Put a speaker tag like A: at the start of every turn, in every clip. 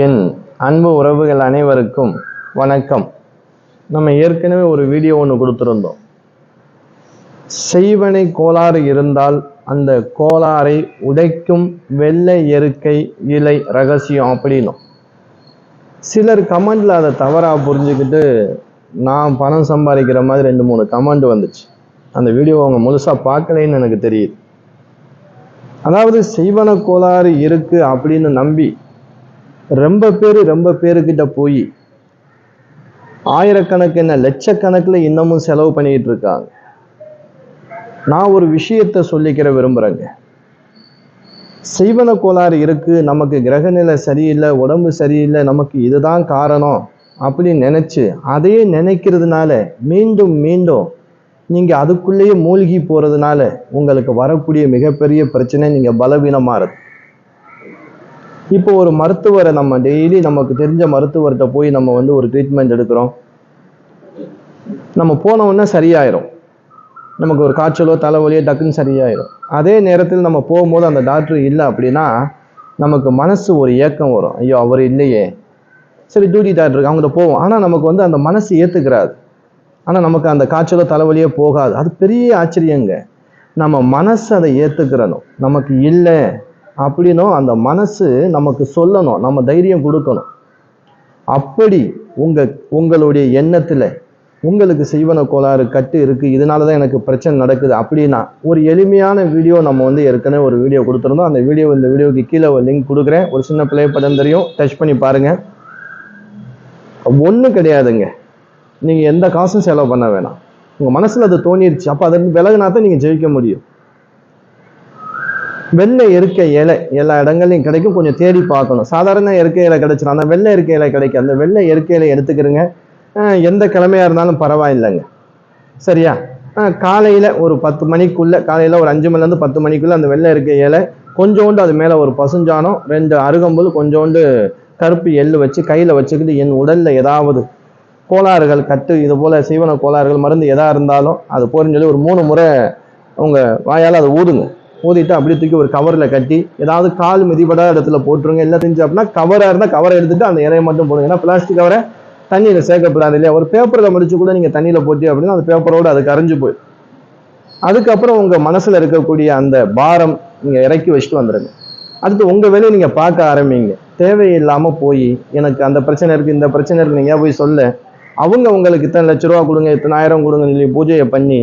A: என் அன்பு உறவுகள் அனைவருக்கும் வணக்கம். நம்ம ஏற்கனவே ஒரு வீடியோ ஒன்று கொடுத்துருந்தோம். செய்வனை கோளாறு இருந்தால் அந்த கோளாறை உடைக்கும் வெள்ளை எருக்கை இலை ரகசியம் அப்படின்னும். சிலர் கமெண்ட்ல அதை தவறாக புரிஞ்சுக்கிட்டு நான் பணம் சம்பாதிக்கிற மாதிரி ரெண்டு மூணு கமெண்ட் வந்துச்சு. அந்த வீடியோ அவங்க முழுசாக பார்க்கலைன்னு எனக்கு தெரியுது. அதாவது செய்வன கோளாறு இருக்கு அப்படின்னு நம்பி ரொம்ப பேர் ரொம்ப பேருக்கிட்ட போய் ஆயிரக்கணக்கான லட்சக்கணக்கில் இன்னமும் செலவு பண்ணிக்கிட்டு இருக்காங்க. நான் ஒரு விஷயத்தை சொல்லிக்கிற விரும்புகிறேங்க செய்வன கோளாறு இருக்குது நமக்கு கிரகநிலை சரியில்லை உடம்பு சரியில்லை நமக்கு இதுதான் காரணம் அப்படின்னு நினச்சி அதையே நினைக்கிறதுனால மீண்டும் மீண்டும் நீங்கள் அதுக்குள்ளேயே மூழ்கி போகிறதுனால உங்களுக்கு வரக்கூடிய மிகப்பெரிய பிரச்சனை நீங்கள் பலவீனமாக இருக்கு. இப்போ ஒரு மருத்துவரை நம்ம டெய்லி நமக்கு தெரிஞ்ச மருத்துவர்கிட்ட போய் நம்ம வந்து ஒரு ட்ரீட்மெண்ட் எடுக்கிறோம். நம்ம போன உடனே சரியாயிரும். நமக்கு ஒரு காய்ச்சலோ தலைவலியோ டக்குன்னு சரியாயிரும். அதே நேரத்தில் நம்ம போகும்போது அந்த டாக்டர் இல்லை அப்படின்னா நமக்கு மனசு ஒரு ஏக்கம் வரும். ஐயோ அவர் இல்லையே. சரி டியூட்டி டாக்டர் இருக்கு அவங்ககிட்ட போவோம். ஆனால் நமக்கு வந்து அந்த மனசு ஏற்றுக்கிறாது ஆனால் நமக்கு அந்த காய்ச்சலோ தலைவலியோ போகாது. அது பெரிய ஆச்சரியங்க. நம்ம மனசு அதை ஏற்றுக்கிறணும் நமக்கு இல்லை. அப்படின்னும் அந்த மனசு நமக்கு சொல்லணும் நம்ம தைரியம் கொடுக்கணும். அப்படி உங்கள் உங்களுடைய எண்ணத்தில் உங்களுக்கு செய்வன கோளாறு கட்டு இருக்குது இதனால தான் எனக்கு பிரச்சனை நடக்குது அப்படின்னா ஒரு எளிமையான வீடியோ நம்ம வந்து ஏற்கனவே ஒரு வீடியோ கொடுத்துருந்தோம். அந்த வீடியோ இந்த வீடியோக்கு கீழே ஒரு லிங்க் கொடுக்குறேன். ஒரு சின்ன பிளே படம் தெரியும் டச் பண்ணி பாருங்கள் ஒன்றும் கிடையாதுங்க. நீங்கள் எந்த காசும் செலவு பண்ண வேணாம். உங்கள் மனசில் அது தோணிடுச்சு அப்போ அதை விலகுனா தான் நீங்கள் ஜெயிக்க முடியும். வெள்ளை இருக்க இலை எல்லா இடங்கள்லையும் கிடைக்கும். கொஞ்சம் தேடி பார்க்கணும். சாதாரண இயற்கை இலை கிடைச்சிடும் அந்த வெள்ளை இருக்க இலை கிடைக்கும். அந்த வெள்ளை இயற்கை இலை எடுத்துக்கிறங்க. எந்த கிழமையாக இருந்தாலும் பரவாயில்லைங்க. சரியா? காலையில் ஒரு பத்து மணிக்குள்ளே காலையில் ஒரு அஞ்சு மணிலேருந்து பத்து மணிக்குள்ளே அந்த வெள்ளை இருக்க இலை கொஞ்சோண்டு அது மேலே ஒரு பசுஞ்சானம் ரெண்டு அருகம்புல் கொஞ்சோண்டு கருப்பு எள்ளு வச்சு கையில் வச்சுக்கிட்டு என் உடலில் ஏதாவது கோளாறுகள் கட்டு இது போல் சீவன கோளாறுகள் மருந்து எதாக இருந்தாலும் அது போறேன்னு சொல்லி ஒரு மூணு முறை உங்கள் வாயால் அதை ஊதுங்க. மோதிட்டு அப்படியே தூக்கி ஒரு கவரில் கட்டி ஏதாவது கால் மிதிப்படாத இடத்துல போட்டுருங்க. இல்லை தெரிஞ்சு அப்படின்னா கவராக இருந்தால் கவரை எடுத்துட்டு அந்த இலையை மட்டும் போடுங்க. ஏன்னா பிளாஸ்டிக் கவரை தண்ணியில் சேர்க்கப்படாது இல்லையா? ஒரு பேப்பரில் முடிச்சு கூட நீங்கள் தண்ணியில் போட்டி அப்படின்னா அந்த பேப்பரோட அது கரைஞ்சு போய் அதுக்கப்புறம் உங்கள் மனசில் இருக்கக்கூடிய அந்த பாரம் நீங்கள் இறக்கி வச்சுட்டு வந்துடுங்க அடுத்து உங்கள் வேலையை நீங்கள் பார்க்க ஆரம்பிங்க. தேவையில்லாமல் போய் எனக்கு அந்த பிரச்சனை இருக்குது இந்த பிரச்சனை இருக்குது நீங்கள் போய் சொல்ல? அவங்க உங்களுக்கு இத்தனை லட்ச ரூபா கொடுங்க இத்தனை ஆயிரம் கொடுங்க சொல்லி பூஜையை பண்ணி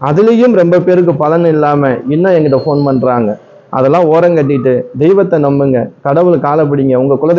A: அதுலேயும் ரொம்ப பேருக்கு பலன் இல்லாம இன்னும் எங்கிட்ட ஃபோன் பண்றாங்க. அதெல்லாம் ஓரம் கட்டிட்டு தெய்வத்தை நம்புங்க. கடவுள் காலை பிடிங்க. உங்க குலதெய்வ